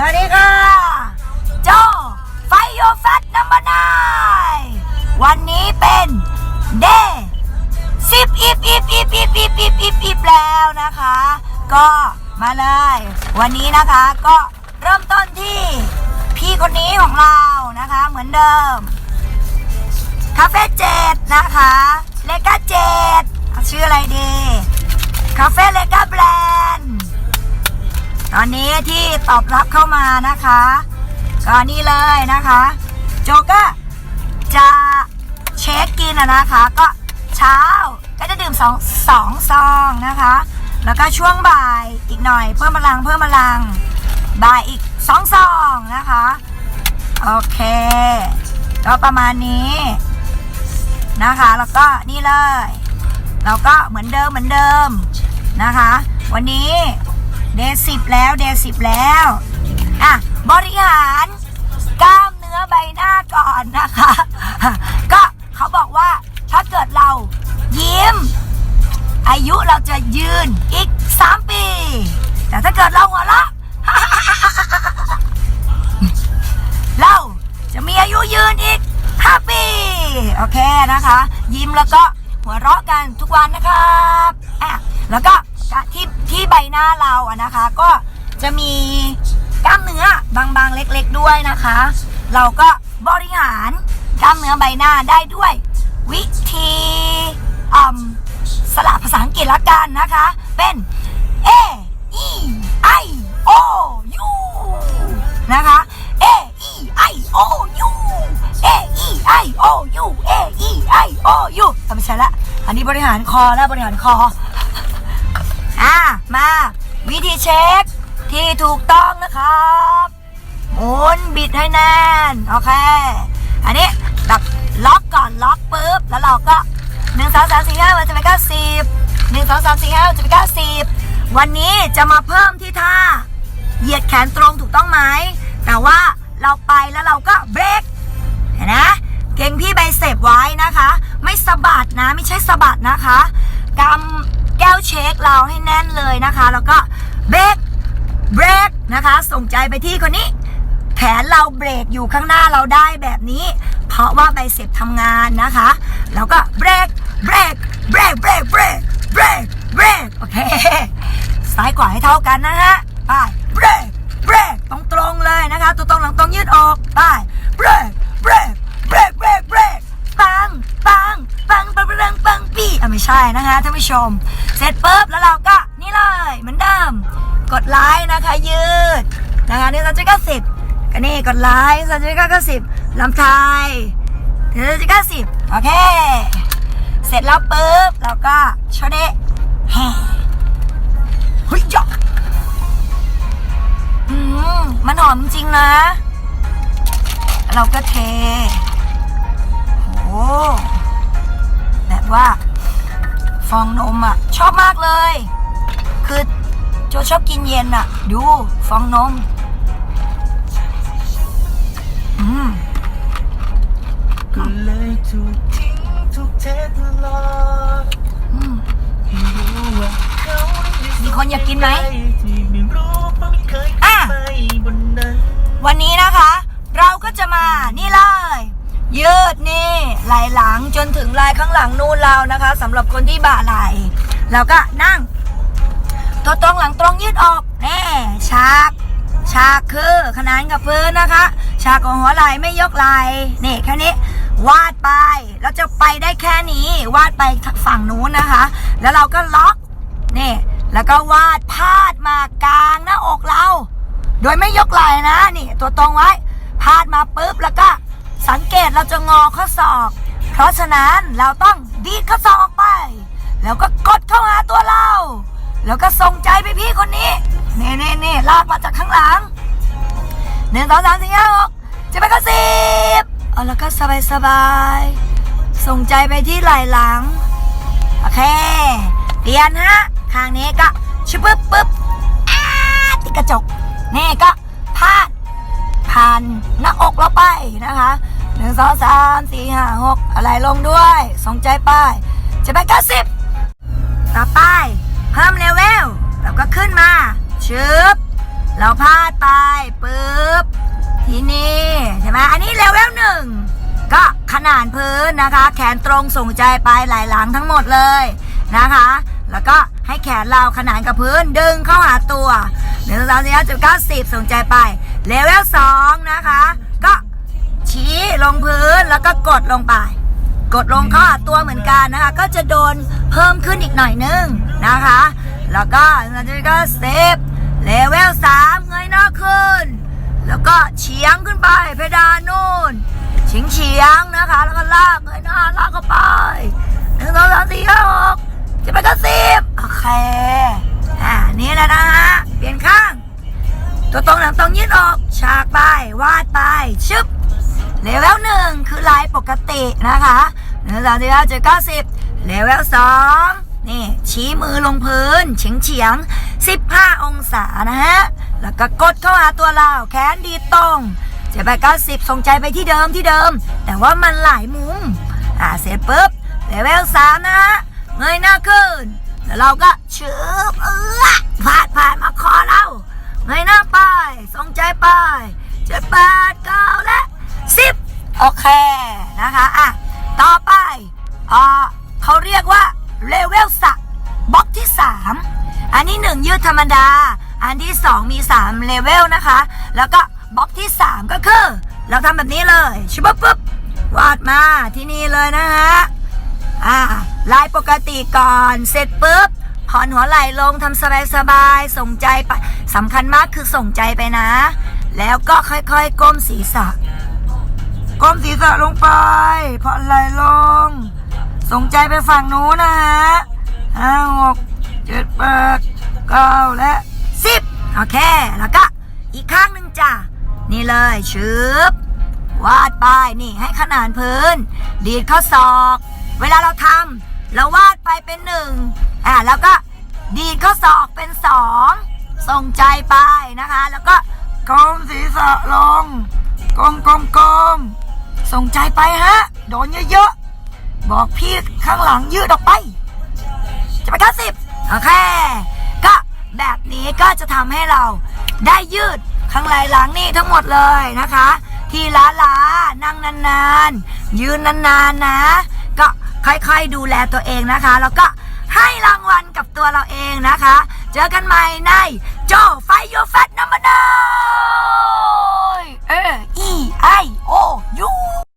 สวัสดีค่ะโจไฟโยแฟตนัมเบอร์นวันนี้เป็นเดย์สิบอีฟอีฟอีฟอีฟอีฟอีฟอีฟอีฟแล้วนะคะ ก็มาเลย วันนี้นะคะก็เริ่มต้นที่พี่คนนี้ของเรานะคะเหมือนเดิม คาเฟ่เจ็ดนะคะ เลกาเจ็ดชื่ออะไรดี คาเฟ่เลกาแบรน อนนี้ที่ตอบรับเข้ามานะคะก็นี่เลยนะคะ โจก็จะเช็คกินอะนะคะ ก็เช้าก็จะดื่มสองสองซองนะคะ แล้วก็ช่วงบ่ายอีกหน่อยเพิ่มพลังเพิ่มพลัง บ่ายอีกสองซองนะคะ โอเคก็ประมาณนี้นะคะ แล้วก็นี่เลย เราก็เหมือนเดิมเหมือนเดิมนะคะ วันนี้ สิบแล้วเดย์สิบแล้วอะบริหารกล้ามเนื้อใบหน้าก่อนนะคะ ก็เขาบอกว่าถ้าเกิดเรายิ้ม อายุเราจะยืนอีก3ปี แต่ถ้าเกิดเราหัวเราะเราจะมีอายุยืนอีก5ปี โอเคนะคะ ยิ้มแล้วก็หัวเราะกันทุกวันนะครับอะแล้วก็ ใบหน้าเราอะนะคะ ก็จะมีกล้ามเนื้อบางๆเล็กๆด้วยนะคะ เราก็บริหารกล้ามเนื้อใบหน้าได้ด้วย วิธีอืมสลับภาษาอังกฤษละกันนะคะ เป็น A E I O U นะคะ A E I O U A E I O U A E I O U อะไม่ใช่ละ อันนี้บริหารคอแล้วบริหารคอ อะมา วิธีเช็คที่ถูกต้องนะครับหมุนบิดให้แน่น โอเค อันนี้แบบล็อกก่อนล็อกปุ๊บ แล้วเราก็หนึ่งสองสามสี่ห้ามันจะเป็นเก้าสิบหนึ่งสองสามสี่ห้ามันจะเป็นเก้าสิบวันนี้จะมาเพิ่มที่ท่า เหยียดแขนตรงถูกต้องไหมแต่ว่าเราไปแล้วเราก็เบรกเห็นนะ เก่งพี่ใบเสพไว้นะคะ ไม่สะบัดนะ ไม่ใช่สะบัดนะคะกำแก้วเช็คเราให้ แล้วก็เบรกเบรกนะคะ ส่งใจไปที่คนนี้ แขนเราเบรกอยู่ข้างหน้าเราได้แบบนี้ เพราะว่าใบเสพทำงานนะคะ แล้วก็เบรกเบรกเบรกเบรกเบรกเบรกเบรกโอเคซ้ายขวาให้เท่ากันนะฮะไปเบรกเบรกตรงตรงๆเลยนะคะ ตัวตรงหลังตรงยืดออกไปเบรกเบรกเบรกเบรกเบรกปังปังปังปังปังปังปีอะไม่ใช่นะคะท่านผู้ชม เสร็จปุ๊บแล้วเราก็ นี่เหมือนเดิม กดไลค์นะคะ ยืดนะคะนี่เราจะก็สิบก็นี่กดไลค์เราจะก็สิบลำไทยเดี๋ยวเราจะก็สิบโอเค เสร็จแล้วปุ๊บเราก็ชดเดะแฮ่เฮ้ยจ๊ะอืมมันหอมจริงนะ เราก็เทโอ้แบบว่าฟองนมอะ ชอบมากเลย คือโจชอบกินเย็นอะดูฟองนม อืมก็เลยถูกทิ้งถูกเทตลอดอืมให้รู้ว่าเขานั้นมีคนอยากกินไหมที่ไม่รู้เพราะไม่เคยอะไปบนนั้นวันนี้นะคะ เราก็จะมานี่เลยยืดนี่ไหล่หลังจนถึงไหล่ข้างหลังนู่นเรานะคะสำหรับคนที่บ่าไหล่เราก็นั่ง ตัวตรงหลังตรงยืดออกแน่ฉากฉากคือขนานกับพื้นนะคะ ฉากของหัวไหล่ไม่ยกไหล่นี่แค่นี้ วาดไปเราจะไปได้แค่นี้ วาดไปฝั่งนู้นนะคะ แล้วเราก็ล็อกนี่แล้วก็วาดพาดมากลางหน้าอกเรา โดยไม่ยกไหล่นะนี่ ตัวตรงไว้ พาดมาปุ๊บแล้วก็สังเกตเราจะงอข้อศอก เพราะฉะนั้นเราต้องดีดข้อศอก แล้วก็ส่งใจไปพี่คนนี้เน่เน่เน่ลากมาจากข้างหลังหนึ่งสองสามสี่ห้าหกเจะไปก็สิบเอาแล้วก็สบายสบายส่งใจไปที่ไหล่หลัง โอเค เปลี่ยนฮะข้างนี้ก็ชึบปึ๊บปึ๊บอ้าติดกระจกนี่ก็พาดผ่านหน้าอกเราไปนะคะหนึ่งสองสามสี่ห้าหกอะไรลงด้วย สงใจไปจะไปเก้าสิบต่อไป พิ่มเลเวลเราก็ขึ้นมาชึบเราพาดไปปึ๊บทีนี้ใช่ไหมอันนี้เลเวลหนึ่งก็ขนานพื้นนะคะ แขนตรงส่งใจไปไหลหลังทั้งหมดเลยนะคะ แล้วก็ให้แขนเราขนานกับพื้นดึงเข้าหาตัวหนึ่งสามสี่ห้าจุดเก้าสิบส่งใจไปเลเวลสองนะคะ ก็ชี้ลงพื้นแล้วก็กดลงไป กดลงเข้าหาตัวเหมือนกันนะคะ ก็จะโดน พิ่มขึ้นอีกหน่อยนึงนะคะ แล้วก็เราจะก็เซฟเลเวลสามเงยหน้าขึ้น แล้วก็เฉียงขึ้นไปเพดานนู่นเฉียงเฉียงนะคะ แล้วก็ลากเงยหน้าลากเข้าไปหนึ่งสองสามสี่ห้าหกเจะไปก็สิบโอเคอ่านี่แหละนะฮะเปลี่ยนข้าง ตัวตรงหลังตรงยืดออกฉากไปวาดไปชึบเลเวลหนึ่งคือลายปกตินะคะ หนึ่งสองสี่ห้าเจ็ดเก้าสิบเลเวลสองนี่ชี้มือลงพื้น เฉียงเฉียงสิบห้าองศานะฮะ แล้วก็กดเข้าหาตัวเรา แขนดีตรงเจ็ดแปดเก้าสิบส่งใจไปที่เดิมที่เดิม แต่ว่ามันหลายมุม อ่าเสร็จปุ๊บเลเวลสามนะฮะเงยหน้าขึ้นแล้วเราก็ชืบเอื้อพาดผ่านมาคอเราเงยหน้าไปส่งใจไปเจ็ดแปดเก้าและสิบโอเคนะคะอะ ต่อไปอ่าเขาเรียกว่าเลเวลสักบล็อกที่ 3 อันนี้หนึ่งยืดธรรมดา อันที่ 2 มี 3 เลเวลนะคะ แล้วก็บล็อกที่ 3 ก็คือ เราทำแบบนี้เลยชิบปุ๊บปุ๊บวาดมาที่นี่เลยนะฮะอ่าลายปกติก่อนเสร็จปุ๊บผ่อนหัวไหล่ลงทำสบายๆส่งใจไปสำคัญมากคือส่งใจไปนะ แล้วก็ค่อยๆ ก้มศีรษะ ก้มศีรษะลงไปผ่อนไหลลง ส่งใจไปฝั่งนู้นนะฮะห้าหกเจ็ดแปดเก้าและสิบโอเค แล้วก็อีกข้างหนึ่งจ้ะ นี่เลยชืบวาดไปนี่ให้ขนานพื้น ดีดข้อศอก เวลาเราทำเราวาดไปเป็นหนึ่งอ่าแล้วก็ดีดข้อศอกเป็นสองส่งใจไปนะคะ แล้วก็ก้มศีรษะลงก้มก้มก้ม ส่งใจไปฮะ โดนเยอะๆ บอกพี่ข้างหลังยืดออกไป จะไปเก้าสิบโอเค ก็แบบนี้ก็จะทำให้เราได้ยืดข้างไหล่หลังนี่ทั้งหมดเลยนะคะ ที่ล้าล้านั่งนานๆ ยืนนานๆนะ ก็ค่อยๆดูแลตัวเองนะคะ แล้วก็ให้รางวัลกับตัวเราเองนะคะ เจอกันใหม่ในโจไฟโยแฟตนัมเบอร์นเออ E I O U